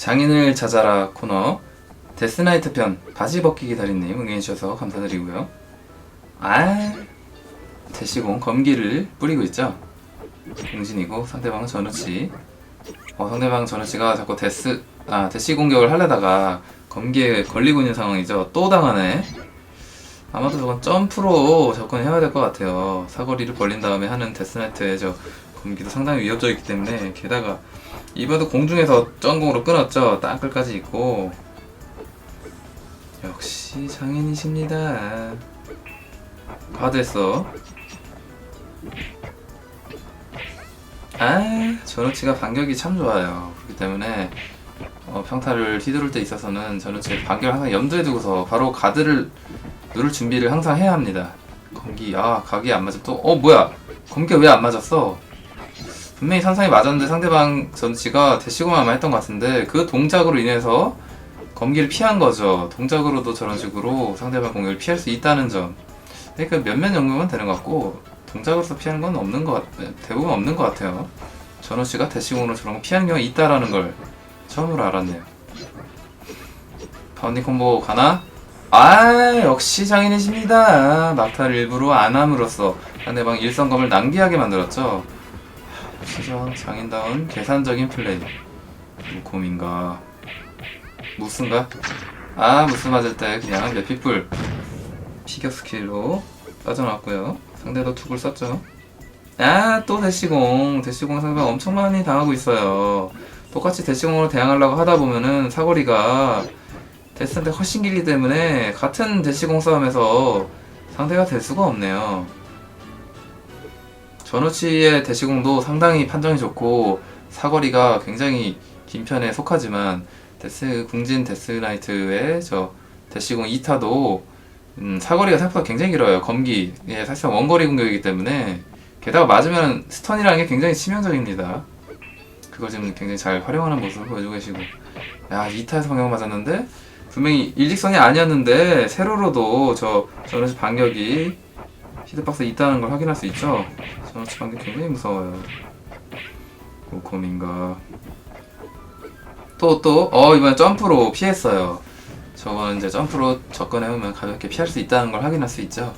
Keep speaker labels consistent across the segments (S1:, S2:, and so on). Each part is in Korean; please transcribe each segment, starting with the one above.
S1: 장인을 찾아라 코너 데스나이트 편 바지 벗기기 달인님 응해주셔서 감사드리고요. 아 대시공 검기를 뿌리고 있죠. 공진이고 상대방은 전우치. 어, 상대방 전우치가 자꾸 데스 아 대시 공격을 하려다가 검기에 걸리고 있는 상황이죠. 또 당하네. 아마도 저건 점프로 접근해야 될 것 같아요. 사거리를 벌린 다음에 하는 데스나이트의 저 검기도 상당히 위협적이기 때문에 게다가 이번에도 공중에서 점공으로 끊었죠. 땅끝까지 있고 역시 장인이십니다. 가드했어. 아, 전우치가 반격이 참 좋아요. 그렇기 때문에 어, 평타를 휘두를 때 있어서는 전우치의 반격을 항상 염두에 두고서 바로 가드를 누를 준비를 항상 해야 합니다. 검기, 아, 각이 안 맞아. 또, 어, 뭐야? 검기가 왜안 맞았어? 분명히 산상이 맞았는데 상대방 전치가 대시고만 했던 것 같은데 그 동작으로 인해서 검기를 피한 거죠. 동작으로도 저런 식으로 상대방 공격을 피할 수 있다는 점. 그러니까 몇몇 연구면 되는 것 같고 동작으로서 피하는 건 없는 것 같, 대부분 없는 것 같아요. 전호 씨가 대시공으로 저런 거 피하는 경우가 있다라는 걸 처음으로 알았네요. 파운딩 콤보 가나? 아 역시 장인이십니다. 막타를 일부러 안 함으로써 상대방 일성검을 낭비하게 만들었죠. 시정 장인다운 계산적인 플레이. 무콤인가? 무슨가? 아 무스 맞을 때 그냥 몇피풀 피겨 스킬로 빠져나왔고요. 상대도 툭을 썼죠. 아 또 대시공 대시공 상대방 엄청 많이 당하고 있어요. 똑같이 대시공으로 대항하려고 하다 보면은 사거리가 데스한테 훨씬 길기 때문에 같은 대시공 싸움에서 상대가 될 수가 없네요. 전우치의 대시공도 상당히 판정이 좋고 사거리가 굉장히 긴 편에 속하지만 데스 궁진 데스나이트의 저 대시공 2타도 음, 사거리가 생각보다 굉장히 길어요. 검기 예, 사실상 원거리 공격이기 때문에 게다가 맞으면 스턴이라는 게 굉장히 치명적입니다. 그걸 지금 굉장히 잘 활용하는 모습을 보여주고 계시고 야 2타에서 방향 맞았는데 분명히 일직선이 아니었는데 세로로도 저 저런 반격이 히드박스에 있다는 걸 확인할 수 있죠. 저런 반격 굉장히 무서워요. 고콤인가 또 또 어 이번엔 점프로 피했어요. 저거는 이제 점프로 접근해오면 가볍게 피할 수 있다는 걸 확인할 수 있죠.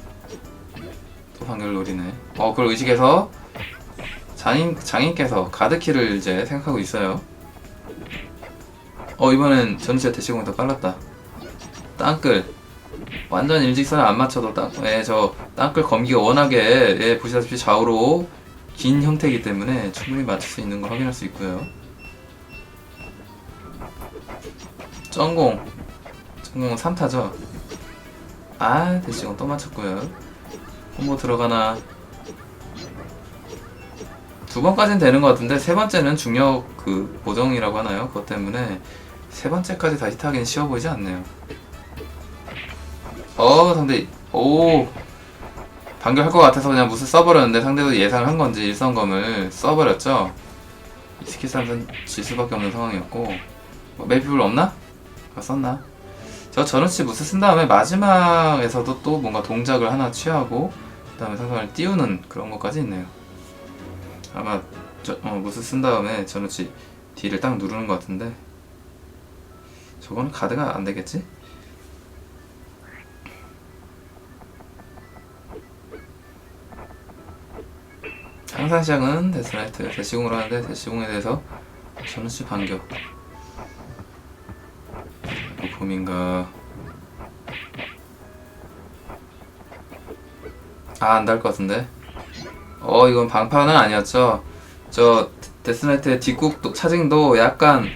S1: 또 반격을 노리네. 어 그걸 의식해서 장인 장인께서 가드키를 이제 생각하고 있어요. 어 이번엔 전체 대시공이 더 빨랐다. 땅끝 완전 일직선에 안 맞춰도 땅, 예, 저 땅끝 검기가 워낙에 예, 보시다시피 좌우로 긴 형태이기 때문에 충분히 맞출 수 있는 걸 확인할 수 있고요. 전공 전공 3타죠. 아 대시공 또 맞췄고요. 콤보 들어가나 두 번까지는 되는 것 같은데 세 번째는 중력 그 보정이라고 하나요? 그것 때문에 세 번째까지 다시 타기는 쉬워 보이지 않네요. 어 상대 오 반격할 것 같아서 그냥 무슨 써버렸는데 상대도 예상을 한 건지 일성검을 써버렸죠. 이 싸움은 질 수밖에 없는 상황이었고 뭐 메이플 없나? 아, 썼나? 저 전우치 무스 쓴 다음에 마지막에서도 또 뭔가 동작을 하나 취하고 그 다음에 상상을 띄우는 그런 것까지 있네요. 아마 저, 어, 무스 쓴 다음에 전우치 D를 딱 누르는 것 같은데 저거는 가드가 안 되겠지? 항상 시작은 데스라이트 대시공으로 하는데 대시공에 대해서 전우치 반격. 뭐 봄인가. 아 안 달 것 같은데? 어 이건 방파는 아니었죠. 저 데스나이트의 뒷국 차징도 약간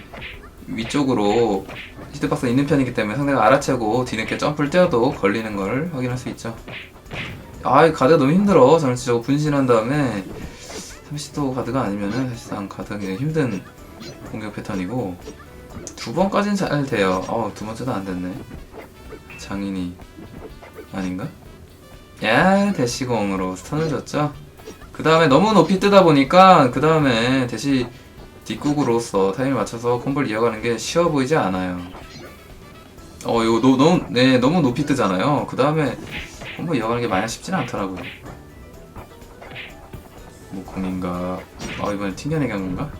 S1: 위쪽으로 히트박스 있는 편이기 때문에 상대가 알아채고 뒤늦게 점프를 뛰어도 걸리는 걸 확인할 수 있죠. 아이 가드가 너무 힘들어. 저는 진짜 분신한 다음에 30도 가드가 아니면은 사실상 가드가 굉장히 힘든 공격 패턴이고 두 번까지는 잘 돼요 어 두 번째도 안 됐네 장인이 아닌가? 야 대시공으로 스턴을 줬죠 그 다음에 너무 높이 뜨다 보니까 그 다음에 대시 뒷국으로서 타이밍을 맞춰서 콤보를 이어가는 게 쉬워 보이지 않아요. 어 이거 너, 너무 네 너무 높이 뜨잖아요. 그 다음에 콤보 이어가는 게 마냥 쉽지는 않더라고요. 뭐 고민가 아 이번에 튕겨내기 한 건가?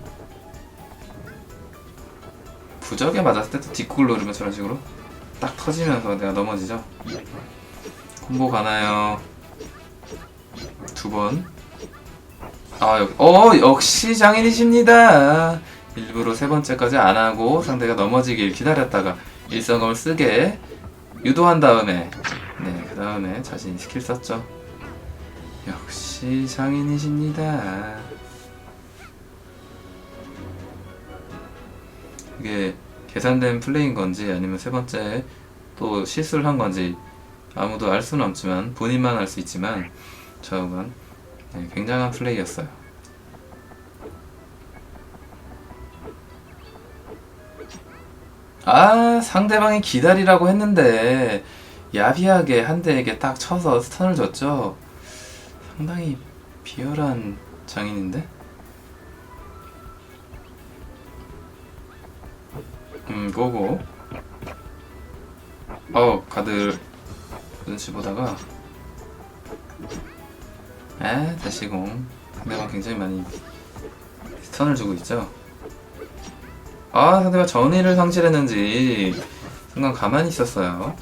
S1: 구적에 맞았을 때또 뒷구를 누르면 저런 식으로 딱 터지면서 내가 넘어지죠. 콤보 가나요? 두 번. 아, 역, 어, 역시 장인이십니다. 일부러 세 번째까지 안 하고 상대가 넘어지길 기다렸다가 일성검을 쓰게 유도한 다음에, 네, 그 다음에 자신이 스킬 썼죠. 역시 장인이십니다. 이게 계산된 플레이인 건지 아니면 세 번째 또 실수를 한 건지 아무도 알 수는 없지만 본인만 알 수 있지만 저건 네, 굉장한 플레이였어요. 아 상대방이 기다리라고 했는데 야비하게 한 대에게 딱 쳐서 스턴을 줬죠. 상당히 비열한 장인인데? 음, 고고. 어, 가드 눈치 보다가. 에, 대시공. 상대방 굉장히 많이 스턴을 주고 있죠. 아, 상대방 전의를 상실했는지 순간 가만히 있었어요.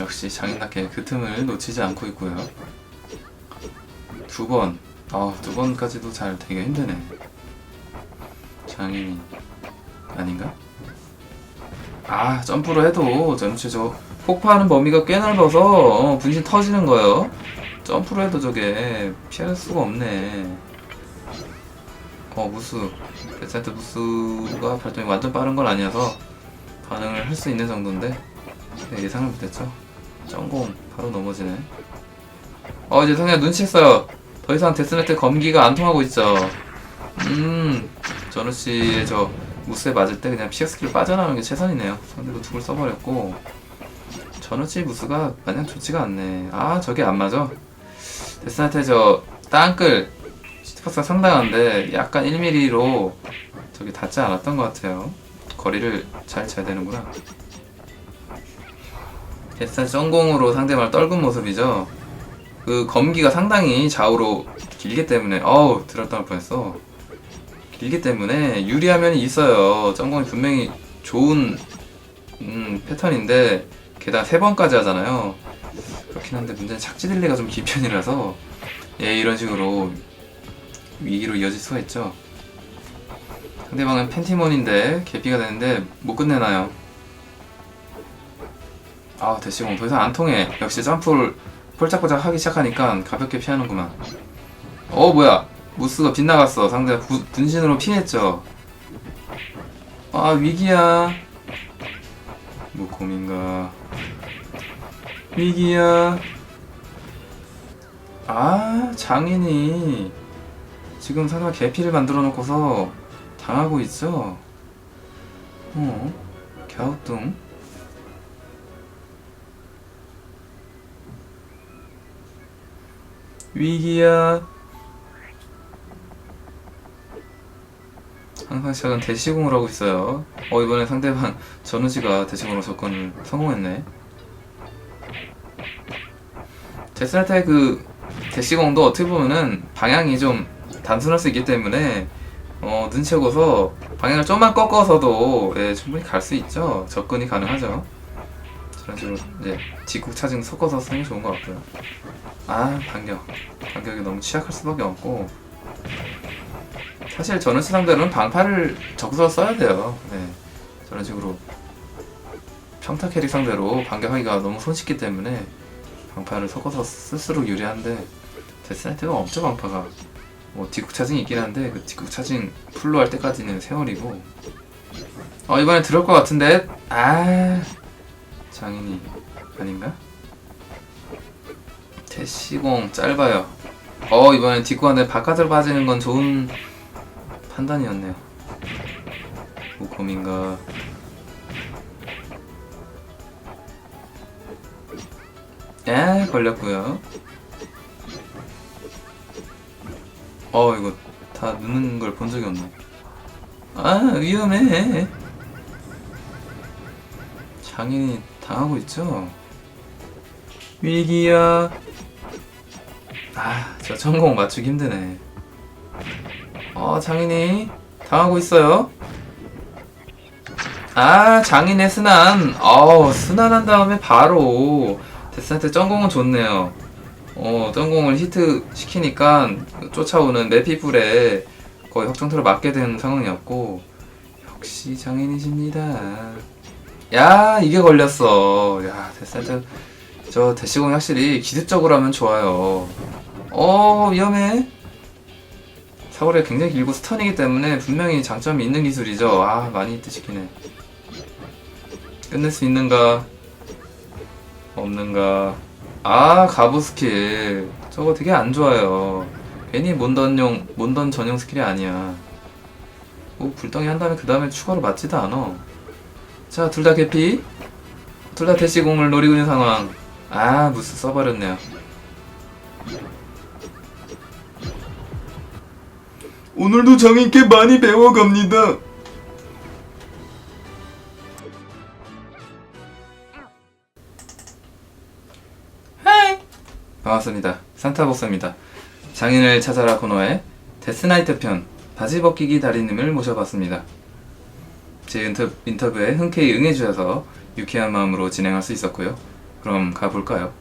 S1: 역시 장인답게 그 틈을 놓치지 않고 있고요. 두 번. 아, 두 번까지도 잘 되게 힘드네. 장인이 아닌가? 아 점프로 해도 전체 저 폭파하는 범위가 꽤 넓어서 어, 분신 터지는 거예요. 점프로 해도 저게 피할 수가 없네. 어 무수 베센트 무수가 발동이 완전 빠른 건 아니어서 반응을 할 수 있는 정도인데 네, 예상을 못했죠. 점공 바로 넘어지네. 어 이제 상대가 눈치챘어요. 더 이상 데스네트 검기가 안 통하고 있죠. 음 전우 씨의 저 무스에 맞을 때 그냥 피어 스킬 빠져나오는 게 최선이네요. 상대도 툭을 써버렸고 전우 씨 무스가 마냥 좋지가 않네. 아 저게 안 맞아. 데스나테 저 땅끌 시트박스가 상당한데 약간 1mm로 저기 닿지 않았던 것 같아요. 거리를 잘 쳐야 되는구나. 데스나테 전공으로 상대방을 떨군 모습이죠. 그 검기가 상당히 좌우로 길기 때문에 어우 들었다 할 뻔했어. 길기 때문에 유리한 이 있어요. 점공이 분명히 좋은 음, 패턴인데 게다가 세 번까지 하잖아요. 그렇긴 한데 문제는 착지 딜레이가 좀 긴 편이라서 예 이런 식으로 위기로 이어질 수가 있죠. 상대방은 펜티몬인데 개피가 되는데 못 끝내나요? 아 대시공 더 이상 안 통해. 역시 점프를 폴짝폴짝 하기 시작하니까 가볍게 피하는구만. 어 뭐야? 무스가 빗나갔어. 상대가 부, 분신으로 피했죠. 아 위기야. 뭐 고민가. 위기야. 아 장인이 지금 상대가 개피를 만들어 놓고서 당하고 있죠. 어? 갸우뚱. 위기야. 항상 시작은 대시공을 하고 있어요. 어 이번에 상대방 전우지가 대시공으로 접근을 성공했네. 데스나타의 그 대시공도 어떻게 보면은 방향이 좀 단순할 수 있기 때문에 어 눈치고서 방향을 좀만 꺾어서도 예, 충분히 갈 수 있죠. 접근이 가능하죠. 저런 식으로 이제 직국 차징 섞어서 쓰는 게 좋은 것 같고요. 아 반격, 반격이 너무 취약할 수밖에 없고 사실 저는 상대로는 방파를 적어서 써야 돼요. 네. 저런 식으로 평타 캐릭 상대로 반격하기가 너무 손쉽기 때문에 방파를 섞어서 쓸수록 유리한데 데스나이트가 없죠 방파가 뭐 뒷국 차징이 있긴 한데 그 뒷국 차징 풀로 할 때까지는 세월이고 어 이번에 들어올 것 같은데 아 장인이 아닌가? 대시공 짧아요 어 이번엔 뒷구한테 바깥으로 빠지는 건 좋은 판단이었네요. 우컴인가. 에 걸렸고요. 어 이거 다 누는 걸 본 적이 없네. 아 위험해. 장인이 당하고 있죠. 위기야. 아, 저 천공 맞추기 힘드네. 어, 장인이 당하고 있어요. 아 장인의 스난. 어우 스난한 다음에 바로 데스한테 점공은 좋네요. 어 점공을 히트 시키니까 쫓아오는 메피플에 거의 확정타로 맞게 된 상황이었고 역시 장인이십니다. 야 이게 걸렸어. 야 데스한테 저 대시공이 확실히 기습적으로 하면 좋아요. 어 위험해. 사거리가 굉장히 길고 스턴이기 때문에 분명히 장점이 있는 기술이죠. 아 많이 히트시키네. 끝낼 수 있는가? 없는가? 아 가부 스킬 저거 되게 안 좋아요. 괜히 몬던용 몬던 전용 스킬이 아니야. 뭐 불덩이 한 다음에 그 다음에 추가로 맞지도 않아. 자 둘 다 개피. 둘 다 대시공을 노리고 있는 상황. 아 무스 써버렸네요. 오늘도 장인께 많이 배워갑니다. 반갑습니다. 산타복사입니다. 장인을 찾아라 코너의 데스나이트 편 바지 벗기기 달인님을 모셔봤습니다. 제 인터, 인터뷰에 흔쾌히 응해주셔서 유쾌한 마음으로 진행할 수 있었고요. 그럼 가볼까요?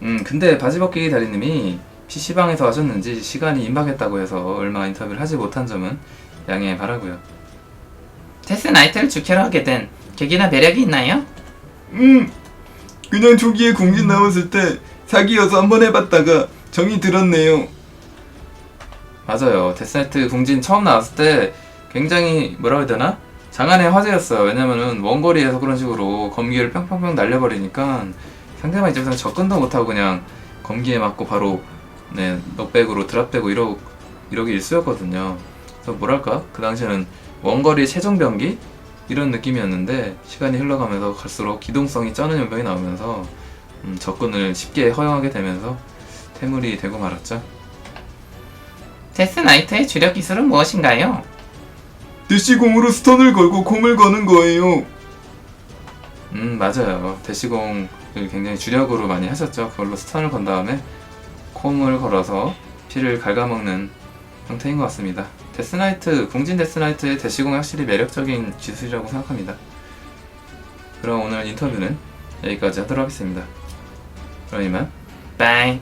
S1: 음, 근데 바지 벗기기 달인님이 PC방에서 하셨는지 시간이 임박했다고 해서 얼마 인터뷰를 하지 못한 점은 양해 바라고요.
S2: 데스나이트를 주캐로 하게 된 계기나 매력이 있나요?
S3: 음, 그냥 초기에 공진 나왔을 때 사기여서 한번 해봤다가 정이 들었네요.
S1: 맞아요. 데스나이트 궁진 처음 나왔을 때 굉장히 뭐라 해야 되나? 장안의 화제였어요. 왜냐면은 원거리에서 그런 식으로 검기를 뿅뿅뿅 날려버리니까 상대방 입장에서는 접근도 못하고 그냥 검기에 맞고 바로 네, 넉백으로 드랍되고 이러, 이러기 일쑤였거든요. 그래서 뭐랄까? 그 당시에는 원거리 최종 병기? 이런 느낌이었는데 시간이 흘러가면서 갈수록 기동성이 쩌는 연병이 나오면서 음, 접근을 쉽게 허용하게 되면서 태물이 되고 말았죠.
S2: 데스나이트의 주력 기술은 무엇인가요?
S3: 대시공으로 스턴을 걸고 콤을 거는 거예요.
S1: 음 맞아요. 대시공을 굉장히 주력으로 많이 하셨죠. 그걸로 스턴을 건 다음에 콤을 걸어서 피를 갉아먹는 형태인 것 같습니다. 데스나이트 궁진 데스나이트의 대시공이 확실히 매력적인 기술이라고 생각합니다. 그럼 오늘 인터뷰는 여기까지 하도록 하겠습니다. 그럼 이만
S2: 빠이